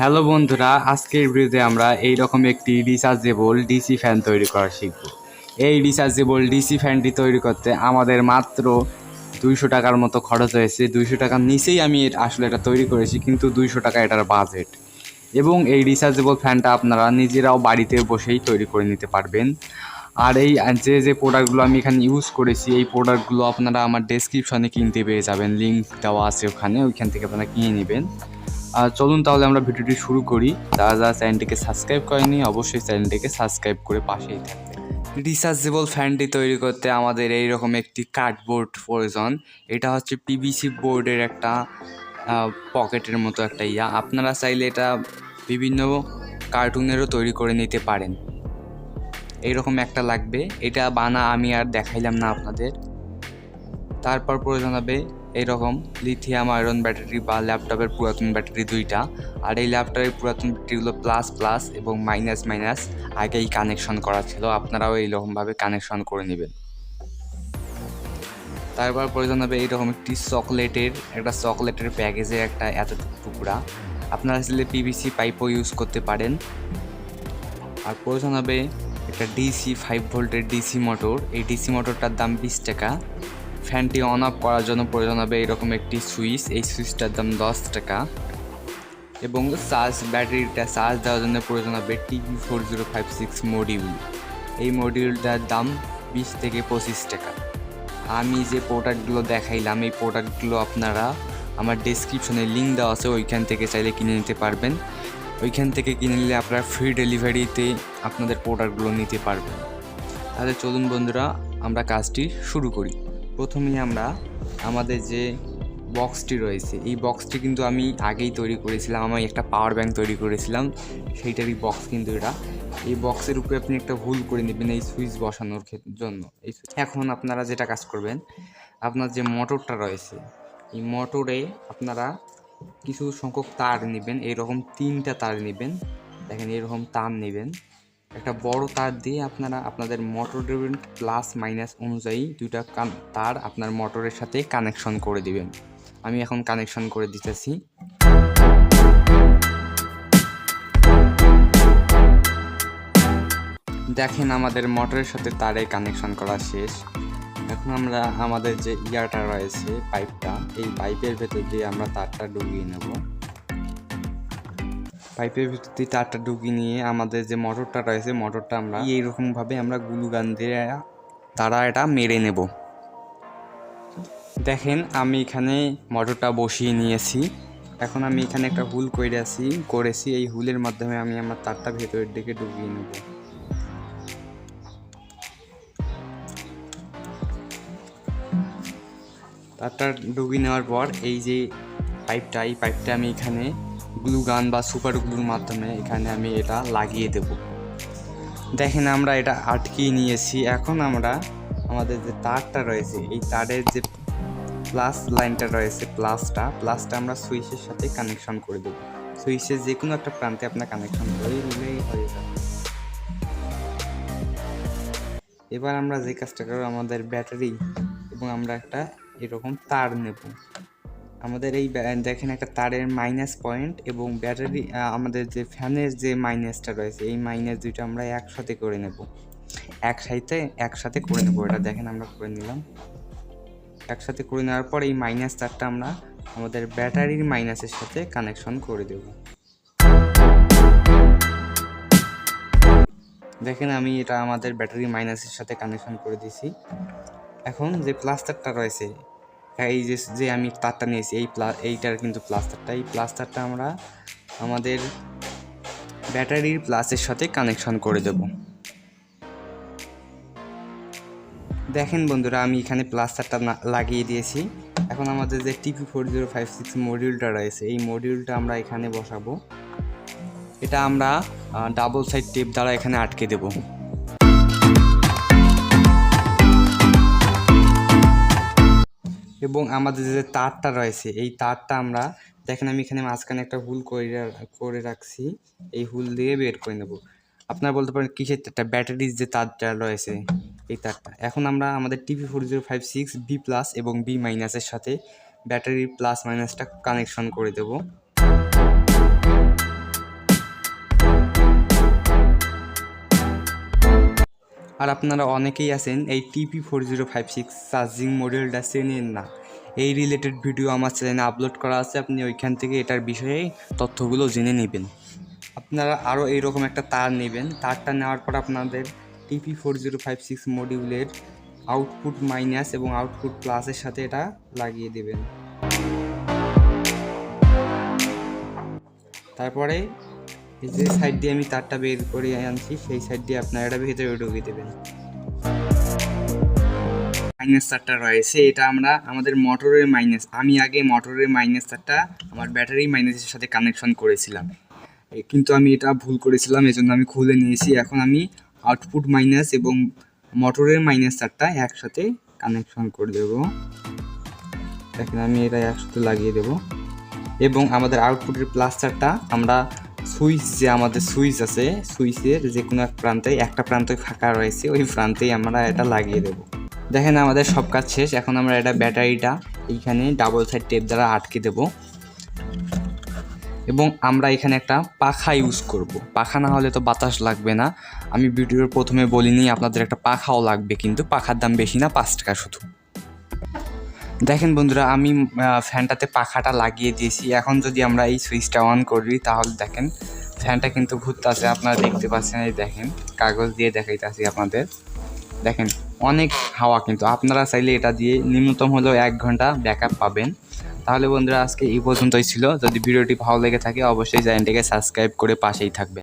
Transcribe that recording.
Hello বন্ধুরা, আজকের ভিডিওতে আমরা এই রকম একটি রিচার্জেবল ডিসি ফ্যান তৈরি করা শিখব। এই রিচার্জেবল ডিসি ফ্যানটি তৈরি করতে আমাদের মাত্র দুইশো টাকার মতো খরচ হয়েছে। দুইশো টাকার নিচেই আমি আসলে এটা তৈরি করেছি, কিন্তু দুইশো টাকা এটার বাজেট এবং এই রিচার্জেবল ফ্যানটা আপনারা নিজেরাও বাড়িতে বসেই তৈরি করে নিতে পারবেন। আর এই যে যে প্রোডাক্টগুলো আমি এখানে ইউজ করেছি, এই প্রোডাক্টগুলো আপনারা আমার ডেসক্রিপশনে কিনতে পেয়ে যাবেন। লিঙ্ক দেওয়া আছে ওখানে, ওইখান থেকে আপনারা কিনে নেবেন। আর চলুন তাহলে আমরা ভিডিওটি শুরু করি। যারা যারা চ্যানেলটিকে সাবস্ক্রাইব করেনি অবশ্যই চ্যানেলটিকে সাবস্ক্রাইব করে পাশেই থাকবেন। রিচার্জেবল ফ্যানটি তৈরি করতে আমাদের এই রকম একটি কার্ডবোর্ড প্রয়োজন। এটা হচ্ছে পিভিসি বোর্ডের একটা পকেটের মতো একটা ইয়া। আপনারা চাইলে এটা বিভিন্ন কার্টুনেরও তৈরি করে নিতে পারেন। এইরকম একটা লাগবে। এটা বানা আমি আর দেখাইলাম না আপনাদের। তারপর প্রয়োজন হবে এইরকম লিথিয়াম আয়রন ব্যাটারি বা ল্যাপটপের পুরাতন ব্যাটারি দুইটা। আর এই ল্যাপটপের পুরাতন ব্যাটারিগুলো প্লাস প্লাস এবং মাইনাস মাইনাস আগেই কানেকশন করা ছিল। আপনারাও এইরকমভাবে কানেকশন করে নেবেন। তারপর প্রয়োজন হবে এইরকম একটি চকলেটের একটা চকলেটের প্যাকেজের একটা এত টুকরা। আপনারা আসলে পিভিসি পাইপও ইউজ করতে পারেন। আর প্রয়োজন হবে একটা ডিসি ফাইভ ভোল্টের ডিসি মোটর এই ডিসি মোটরটার দাম বিশ টাকা। ফ্যানটি অন অফ করার জন্য প্রয়োজন হবে এরকম একটি সুইচ। এই সুইচটার দাম দশ টাকা। এবং চার্জ, ব্যাটারিটা চার্জ দেওয়ার জন্য প্রয়োজন হবে TV four zero five six module এই মডিউলটার দাম বিশ থেকে পঁচিশ টাকা। আমি যে প্রোডাক্টগুলো দেখাইলাম, এই প্রোডাক্টগুলো আপনারা আমার ডেসক্রিপশনে লিঙ্ক দেওয়া আছে, ওইখান থেকে চাইলে কিনে নিতে পারবেন। ওইখান থেকে কিনে নিলে আপনারা ফ্রি ডেলিভারিতে আপনাদের প্রোডাক্টগুলো নিতে পারবেন। তাহলে চলুন বন্ধুরা, আমরা কাজটি শুরু করি। প্রথমেই আমরা আমাদের যে বক্সটি রয়েছে, এই বক্সটি কিন্তু আমি আগেই তৈরি করেছিলাম, আমি একটা পাওয়ার ব্যাংক তৈরি করেছিলাম, সেইটারই বক্স কিন্তু এটা। এই বক্সের উপরে আপনি একটা ভুল করে নেবেন, এই সুইচ বসানোর জন্য। এই এখন আপনারা যেটা কাজ করবেন, আপনার যে মোটরটা রয়েছে, এই মোটরে আপনারা কিছু সংখ্যক তার নেবেন, এরকম তিনটা তার নেবেন, দেখেন এরকম তার নেবেন। একটা বড় তার দিয়ে আপনারা আপনাদের মোটর মোটরের প্লাস মাইনাস অনুযায়ী দুইটা তার আপনার মোটরের সাথে কানেকশন করে দিবেন। আমি এখন কানেকশন করে দিতেছি। দেখেন আমাদের মোটরের সাথে তারে কানেকশন করা শেষ। এখন আমরা আমাদের যে ইয়ারটা রয়েছে পাইপটা এই পাইপের ভেতর দিয়ে আমরা তারটা ডুবিয়ে নেব। পাইপের ভিতরে তারটা ঢুকিয়ে নিয়ে আমাদের যে মোটরটা রয়েছে, মোটরটা আমরা এইরকমভাবে আমরা গুলু গান দিয়ে তারা এটা মেরে নেব। দেখেন, আমি এখানে মোটরটা বসিয়ে নিয়েছি। এখন আমি এখানে একটা হুল করে আছি, করেছি। এই হুলের মাধ্যমে আমি আমার তারটা ভেতরের দিকে ঢুকিয়ে নেব। তারটা ঢুকিয়ে নেওয়ার পর এই যে পাইপটা, এই পাইপটা আমি এখানে গ্লু গান বা সুপার গ্লুর মাধ্যমে এখানে আমি এটা লাগিয়ে দেব। দেখেন আমরা এটা আটকিয়ে নিয়েছি। এখন আমরা আমাদের যে তারটা রয়েছে, এই তারের যে প্লাস লাইনটা রয়েছে প্লাসটা প্লাসটা আমরা সুইচের সাথে কানেকশন করে দেবো। সুইচের যে কোনো একটা প্রান্তে আপনার কানেকশন করে দিলেই হয়ে যাবে। এবার আমরা যে কাজটা করব, আমাদের ব্যাটারি এবং আমরা একটা এরকম তার নেব। আমাদের এই দেখেন একটা তারের মাইনাস পয়েন্ট এবং ব্যাটারি আমাদের যে ফ্যানের যে মাইনাসটা রয়েছে, এই মাইনাস দুইটা আমরা একসাথে করে নেব। একসাথে একসাথে করে নেব। এটা দেখেন আমরা করে নিলাম। একসাথে করে নেওয়ার পর এই মাইনাস তারটা আমরা আমাদের ব্যাটারির মাইনাসের সাথে কানেকশন করে দেব। দেখেন আমি এটা আমাদের ব্যাটারি মাইনাসের সাথে কানেকশন করে দিছি এখন যে প্লাস্টারটা রয়েছে এই যে যে আমি তারটা নিয়েছি, এই প্লা এইটার কিন্তু প্লাস্টারটা এই প্লাস্টারটা আমরা আমাদের ব্যাটারির প্লাসের সাথে কানেকশন করে দেব। দেখেন বন্ধুরা, আমি এখানে প্লাস্টারটা লাগিয়ে দিয়েছি। এখন আমাদের যে TP four zero five six মডিউলটা রয়েছে, এই মডিউলটা আমরা এখানে বসাবো। এটা আমরা ডাবল সাইড টেপ দ্বারা এখানে আটকে দেবো। এবং আমাদের যে তারটা রয়েছে, এই তারটা আমরা, দেখেন আমি এখানে মাঝখানে একটা হুল করে করে রাখছি। এই হুল দিয়ে বের করে নেব। আপনারা বলতে পারেন কিসের তারটা ব্যাটারির যে তারটা রয়েছে, এই তারটা। এখন আমরা আমাদের TV four zero five six B plus এবং বি মাইনাসের সাথে ব্যাটারির প্লাস মাইনাসটা কানেকশন করে দেব। আর আপনারা অনেকেই আছেন এই TP four zero five six charging মডেলটা চেনেন না। এই রিলেটেড ভিডিও আমার চ্যানেলে আপলোড করা আছে, আপনি ওইখান থেকে এটার বিষয়ে তথ্যগুলো জেনে নেবেন। আপনারা আরও এইরকম একটা তার নেবেন। তারটা নেওয়ার পর আপনাদের TP four zero five six মডিউলের আউটপুট মাইনাস এবং আউটপুট প্লাসের সাথে এটা লাগিয়ে দেবেন। তারপরে যে সাইড দিয়ে আমি তারটা বের করে আনছি, সেই সাইড দিয়ে আপনারা এটা ভেতরে ঢুকিয়ে দেবেন। মাইনাস তারটা রয়েছে, এটা আমরা আমাদের মোটরের মাইনাস আমি আগে মোটরের মাইনাস তারটা আমার ব্যাটারি মাইনাসের সাথে কানেকশন করেছিলাম। কিন্তু আমি এটা ভুল করেছিলাম, এজন্য আমি খুলে নিয়েছি। এখন আমি আউটপুট মাইনাস এবং মোটরের মাইনাস তারটা একসাথে কানেকশন করে দেব। দেখেন আমি এটা একসাথে লাগিয়ে দেব। এবং আমাদের আউটপুটের প্লাস তারটা আমরা সুইচ যে আমাদের সুইচ আছে, সুইচের যে কোনো এক প্রান্তে, একটা প্রান্ত ফাঁকা রয়েছে, ওই প্রান্তেই আমরা এটা লাগিয়ে দেবো। দেখেন আমাদের সব কাজ শেষ, এখন আমরা এটা ব্যাটারিটা এইখানে ডাবল সাইড টেপ দ্বারা আটকে দেব। এবং আমরা এখানে একটা পাখা ইউজ করব। পাখা না হলে তো বাতাস লাগবে না। আমি ভিডিওর প্রথমে বলিনি, আপনাদের একটা পাখাও লাগবে, কিন্তু পাখার দাম বেশি না, পাঁচ টাকা শুধু। দেখেন বন্ধুরা, আমি ফ্যানটাতে পাখাটা লাগিয়ে দিয়েছি। এখন যদি আমরা এই সুইচটা অন করি, তাহলে দেখেন ফ্যানটা কিন্তু ঘুরতেছে। আপনারা দেখতে পাচ্ছেন, এই দেখেন, কাগজ দিয়ে দেখাইতেছি আপনাদের। দেখেন, অনেক হাওয়া কিন্তু। আপনারা চাইলে এটা দিয়ে নিম্নতম হলেও এক ঘণ্টা ব্যাকআপ পাবেন। তাহলে বন্ধুরা, আজকে এই পর্যন্তই ছিল। যদি ভিডিওটি ভালো লেগে থাকে, অবশ্যই চ্যানেলটিকে সাবস্ক্রাইব করে পাশেই থাকবেন।